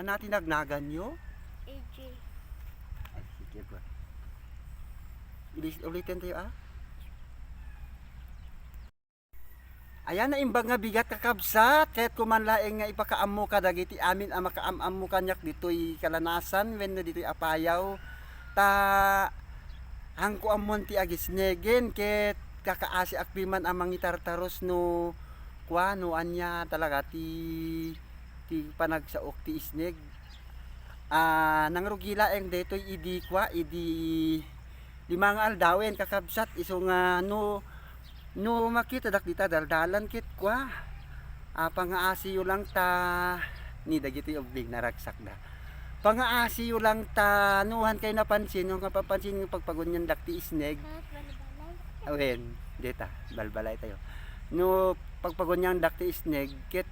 Ano tinagnagan nyo? AJ. Ay, sige. Ulis- Ulitin tayo ah. Ayan na imbag nga bigat kakabsat kahit kumanlaeng nga ipakaammo ka dagiti amin ang makaamam mo kanyak ditoy kalanasan when na ditoy apayaw ta hangko ammon ti agisnegen ket kakaasi akpiman amang itartaros no kuano anya talaga ti ti panagsaok ti isneg ah nangrugila eng detoy idi kwa idi limang aldawen kakabsat. Iso nga no no makita dak dita daldalan kit kwa. Ah pangaasiyo lang ta ni dagiti ublig naragsak da. Pangaasiyo lang ta nuhan kay napansin yung kapapansin yung pagpagunyan dakti isneg Kahit balabalay. awen dita balbalay tayo. No pagpagunyan dakti isneg kit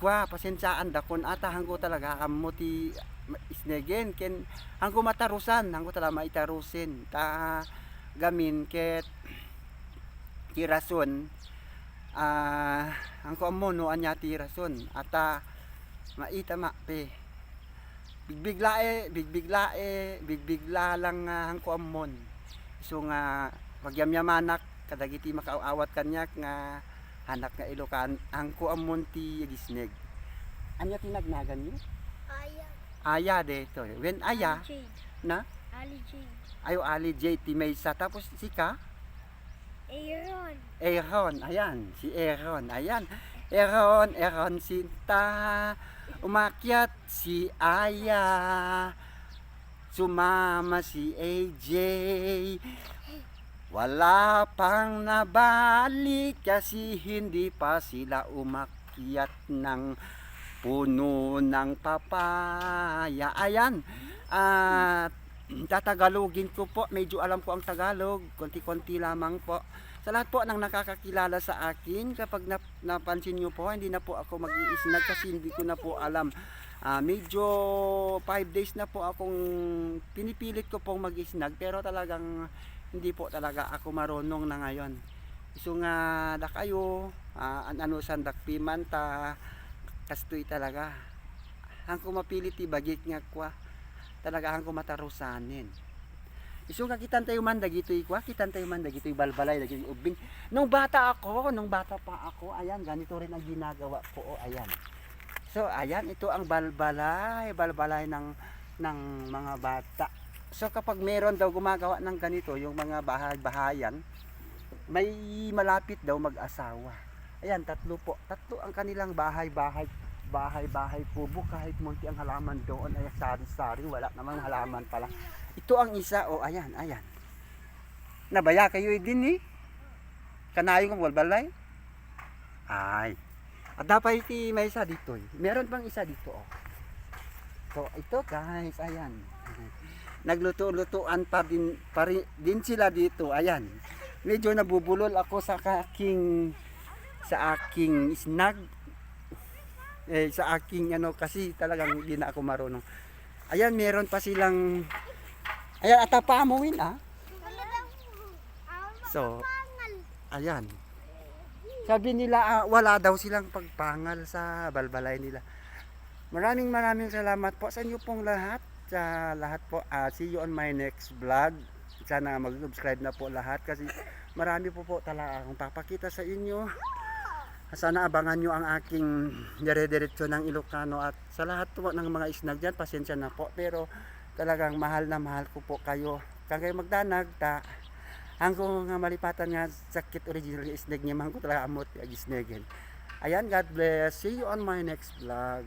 kwa pasensyaan dakon ata hangko talaga amo ti isnegen ken hangko matarusan hangko talaga maitarusin ta gamin ket ti rason ah hangko amo no anya ti rason ata maita ma pe. Bigbigla e bigbigla e bigbigla lang nga hangko ammon so nga pagyamyamanak kadagiti makaawat kanyak nga hanak nga ilokan hangko ammon ti gisneg anya tinagnagan niyo Aya. aya dito when aya Ali J. na Ali J. ayo ali JT Maysa tapos si ka Aaron. Aaron, ayan, si Aaron, ayan. Aaron, Aaron Sinta, umakyat si Aya, sumama si AJ, wala pang nabalik kasi hindi pa sila umakyat ng puno ng papaya. Ayan, at tatagalogin ko po, medyo alam ko ang Tagalog, konti-konti lamang po. Sa lahat po ng nakakakilala sa akin, kapag nap, napansin nyo po, hindi na po ako mag-iisnag kasi hindi ko na po alam. Ah, medyo 5 days na po akong pinipilit ko pong mag-isnag pero talagang hindi po talaga ako marunong na ngayon. So nga da kayo, ah, an ano sandak piman ta kastoy talaga. Hangko mapilit ti bagit nga kwa talaga hangko matarusanin. Iso nga kitan tayo man dagitoy kwa, kitan tayo man dagitoy balbalay dagitoy ubing. Nung bata ako, nung bata pa ako, ayan ganito rin ang ginagawa ko, oh, ayan. So ayan, ito ang balbalay, balbalay ng ng mga bata. So kapag meron daw gumagawa ng ganito, yung mga bahay-bahayan, may malapit daw mag-asawa. Ayan, tatlo po. Tatlo ang kanilang bahay-bahay bahay-bahay kubo kahit munti ang halaman doon ay sari-sari wala namang halaman pala. Ito ang isa oh ayan ayan. Nabaya kayo din eh. Kanayong walbalay? Ay. At dapat iti may isa dito eh. meron pang isa dito oh? So ito guys ayan nagluto-lutuan pa din, pa rin, din sila dito ayan medyo nabubulol ako sa aking sa aking snag eh, sa aking ano kasi talagang hindi na ako marunong. Ayan, meron pa silang Ayan, atapa mo win ah. So, ayan. Sabi nila ah, wala daw silang pagpangal sa balbalay nila. Maraming maraming salamat po sa inyo pong lahat. Sa lahat po. ah, see you on my next vlog. Sana mag-subscribe na po lahat kasi marami po po talaga akong papakita sa inyo. Sana abangan nyo ang aking dire-diretso ng Ilocano at sa lahat po ng mga isnag dyan, pasensya na po. Pero talagang mahal na mahal ko po kayo. Kang kayo magdanag, ta, ang kung nga malipatan nga sakit original isnag niya, man ko talaga amot ag isnegen. Ayan, God bless. See you on my next vlog.